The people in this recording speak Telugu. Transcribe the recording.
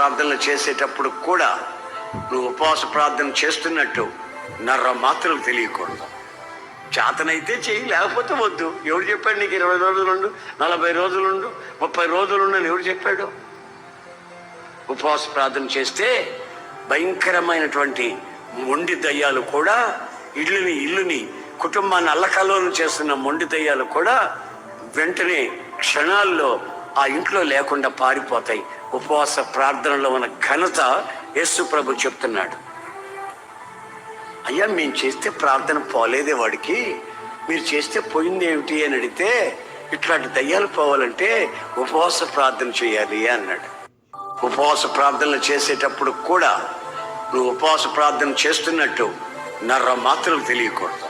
ప్రార్థనలు చేసేటప్పుడు కూడా నువ్వు ఉపవాస ప్రార్థన చేస్తున్నట్టు నర్ర మాత్రలు తెలియకూడదు. చేతనైతే చెయ్యి లేకపోతే వద్దు. ఎవడు చెప్పాడు నీకు ఇరవై రోజులుండు నలభై రోజులుండు ముప్పై రోజులుండు అని ఎవడు చెప్పాడు? ఉపవాస ప్రార్థన చేస్తే భయంకరమైనటువంటి మొండి దయ్యాలు కూడా ఇల్లుని ఇల్లుని కుటుంబాన్ని అల్లకల్లోలు చేస్తున్న మొండి దయ్యాలు కూడా వెంటనే క్షణాల్లో ఆ ఇంట్లో లేకుండా పారిపోతాయి. ఉపవాస ప్రార్థనలో ఉన్న ఘనత యేసు ప్రభు చెప్తున్నాడు. అయ్యా మేము చేస్తే ప్రార్థన పోలేదే వాడికి. మీరు చేస్తే పోయింది ఏమిటి అని అడిగితే ఇట్లాంటి దయ్యాలు పోవాలంటే ఉపవాస ప్రార్థన చేయాలి అన్నాడు. ఉపవాస ప్రార్థనలు చేసేటప్పుడు కూడా నువ్వు ఉపవాస ప్రార్థన చేస్తున్నట్టు నర్ర మాత్రం తెలియకూడదు.